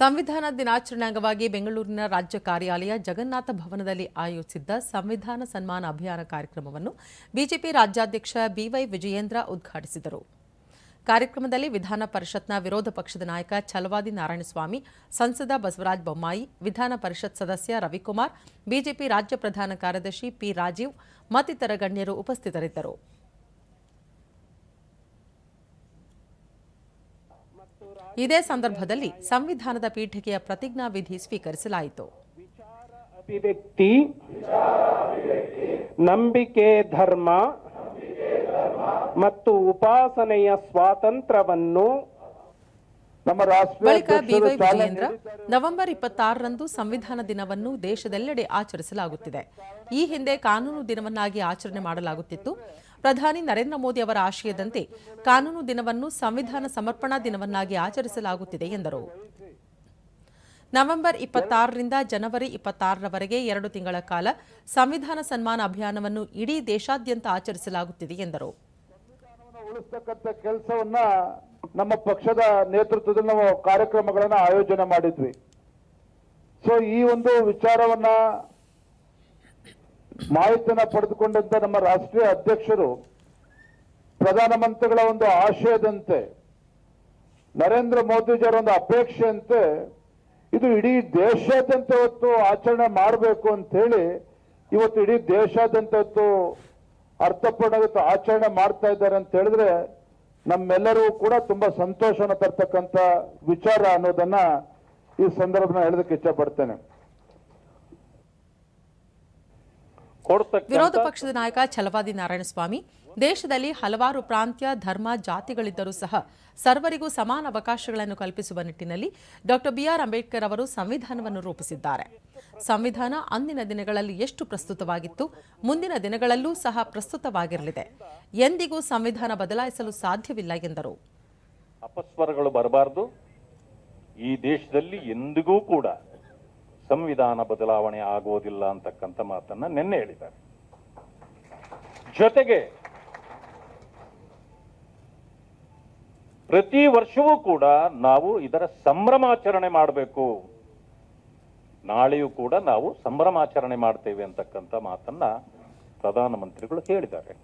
ಸಂವಿಧಾನ ದಿನಾಚರಣೆ ಅಂಗವಾಗಿ ಬೆಂಗಳೂರಿನ ರಾಜ್ಯ ಕಾರ್ಯಾಲಯ ಜಗನ್ನಾಥ ಭವನದಲ್ಲಿ ಆಯೋಜಿಸಿದ್ದ ಸಂವಿಧಾನ ಸನ್ಮಾನ ಅಭಿಯಾನ ಕಾರ್ಯಕ್ರಮವನ್ನು ಬಿಜೆಪಿ ರಾಜ್ಯಾಧ್ಯಕ್ಷ ಬಿವೈ ವಿಜಯೇಂದ್ರ ಉದ್ಘಾಟಿಸಿದರು. ಕಾರ್ಯಕ್ರಮದಲ್ಲಿ ವಿಧಾನ ಪರಿಷತ್ನ ವಿರೋಧ ಪಕ್ಷದ ನಾಯಕ ಛಲವಾದಿ ನಾರಾಯಣಸ್ವಾಮಿ, ಸಂಸದ ಬಸವರಾಜ ಬೊಮ್ಮಾಯಿ, ವಿಧಾನ ಪರಿಷತ್ ಸದಸ್ಯ ರವಿಕುಮಾರ್, ಬಿಜೆಪಿ ರಾಜ್ಯ ಪ್ರಧಾನ ಕಾರ್ಯದರ್ಶಿ ಪಿ ರಾಜೀವ್ ಮತ್ತಿತರ ಗಣ್ಯರು ಉಪಸ್ಥಿತರಿದ್ದರು. ಇದೇ ಸಂದರ್ಭದಲ್ಲಿ ಸಂವಿಧಾನದ ಪೀಠಿಕೆಯ ಪ್ರತಿಜ್ಞಾ ವಿಧಿ ಸ್ವೀಕರಿಸಲಾಯಿತು. ಅಭಿವ್ಯಕ್ತಿ ನಂಬಿಕೆ ಧರ್ಮ ಮತ್ತು ಉಪಾಸನೆಯ ಸ್ವಾತಂತ್ರ್ಯವನ್ನು ನಮ್ಮ ಬಳಿಕ ಬಿವೈ ವಿಜಯೇಂದ್ರ ನವೆಂಬರ್ ಇಪ್ಪತ್ತಾರರಂದು ಸಂವಿಧಾನ ದಿನವನ್ನು ದೇಶದೆಲ್ಲೆಡೆ ಆಚರಿಸಲಾಗುತ್ತಿದೆ. ಈ ಹಿಂದೆ ಕಾನೂನು ದಿನವನ್ನಾಗಿ ಆಚರಣೆ ಮಾಡಲಾಗುತ್ತಿತ್ತು. ಪ್ರಧಾನಿ ನರೇಂದ್ರ ಮೋದಿ ಅವರ ಆಶಯದಂತೆ ಕಾನೂನು ದಿನವನ್ನು ಸಂವಿಧಾನ ಸಮರ್ಪಣಾ ದಿನವನ್ನಾಗಿ ಆಚರಿಸಲಾಗುತ್ತಿದೆ ಎಂದರು. ನವೆಂಬರ್ ಇಪ್ಪತ್ತಾರರಿಂದ ಜನವರಿ ಇಪ್ಪತ್ತಾರರವರೆಗೆ ಎರಡು ತಿಂಗಳ ಕಾಲ ಸಂವಿಧಾನ ಸನ್ಮಾನ ಅಭಿಯಾನವನ್ನು ಇಡೀ ದೇಶಾದ್ಯಂತ ಆಚರಿಸಲಾಗುತ್ತಿದೆ ಎಂದರು. ನಮ್ಮ ಪಕ್ಷದ ನೇತೃತ್ವದಲ್ಲಿ ನಾವು ಕಾರ್ಯಕ್ರಮಗಳನ್ನು ಆಯೋಜನೆ ಮಾಡಿದ್ವಿ. ಸೊ ಈ ಒಂದು ವಿಚಾರವನ್ನ ಮಾಹಿತಿಯನ್ನ ಪಡೆದುಕೊಂಡಂತ ನಮ್ಮ ರಾಷ್ಟ್ರೀಯ ಅಧ್ಯಕ್ಷರು ಪ್ರಧಾನಮಂತ್ರಿಗಳ ಒಂದು ಆಶಯದಂತೆ, ನರೇಂದ್ರ ಮೋದಿಜಿಯವರ ಒಂದು ಅಪೇಕ್ಷೆಯಂತೆ, ಇದು ಇಡೀ ದೇಶಾದ್ಯಂತ ಇವತ್ತು ಆಚರಣೆ ಮಾಡಬೇಕು ಅಂತ ಹೇಳಿ ಇವತ್ತು ಇಡೀ ದೇಶಾದ್ಯಂತ ಇವತ್ತು ಅರ್ಥಪೂರ್ಣ ಆಚರಣೆ ಮಾಡ್ತಾ ಇದ್ದಾರೆ ಅಂತ ಹೇಳಿದ್ರೆ ನಮ್ಮೆಲ್ಲರಿಗೂ ಕೂಡ ತುಂಬಾ ಸಂತೋಷನ ತರ್ತಕ್ಕಂತ ವಿಚಾರ ಅನ್ನೋದನ್ನ ಈ ಸಂದರ್ಭನ ಹೇಳೋದಕ್ಕೆ ಇಷ್ಟಪಡ್ತೇನೆ ಪಡ್ತೇನೆ. ವಿರೋಧ ಪಕ್ಷದ ನಾಯಕ ಛಲವಾದಿ ನಾರಾಯಣಸ್ವಾಮಿ ದೇಶದಲ್ಲಿ ಹಲವಾರು ಪ್ರಾಂತ್ಯ, ಧರ್ಮ, ಜಾತಿಗಳಿದ್ದರೂ ಸಹ ಸರ್ವರಿಗೂ ಸಮಾನ ಅವಕಾಶಗಳನ್ನು ಕಲ್ಪಿಸುವ ನಿಟ್ಟಿನಲ್ಲಿ ಡಾಕ್ಟರ್ ಬಿಆರ್ ಅಂಬೇಡ್ಕರ್ ಅವರು ಸಂವಿಧಾನವನ್ನು ರೂಪಿಸಿದ್ದಾರೆ. ಸಂವಿಧಾನ ಅಂದಿನ ದಿನಗಳಲ್ಲಿ ಎಷ್ಟು ಪ್ರಸ್ತುತವಾಗಿತ್ತು, ಮುಂದಿನ ದಿನಗಳಲ್ಲೂ ಸಹ ಪ್ರಸ್ತುತವಾಗಿರಲಿದೆ. ಎಂದಿಗೂ ಸಂವಿಧಾನ ಬದಲಾಯಿಸಲು ಸಾಧ್ಯವಿಲ್ಲ ಎಂದರು. ಅಪಸ್ವರಗಳು ಬರಬಾರದು. ಈ ದೇಶದಲ್ಲಿ ಎಂದಿಗೂ ಕೂಡ ಸಂವಿಧಾನ ಬದಲಾವಣೆ ಆಗುವುದಿಲ್ಲ ಅಂತಕ್ಕಂಥ ಮಾತನ್ನ ನಿನ್ನೆ ಹೇಳಿದ್ದಾರೆ. ಜೊತೆಗೆ ಪ್ರತಿ ವರ್ಷವೂ ಕೂಡ ನಾವು ಇದರ ಸಂಭ್ರಮಾಚರಣೆ ಮಾಡಬೇಕು. ನಾಳೆಯೂ ಕೂಡ ನಾವು ಸಂಭ್ರಮಾಚರಣೆ ಮಾಡ್ತೇವೆ ಅಂತಕ್ಕಂಥ ಮಾತನ್ನ ಪ್ರಧಾನಮಂತ್ರಿಗಳು ಹೇಳಿದ್ದಾರೆ.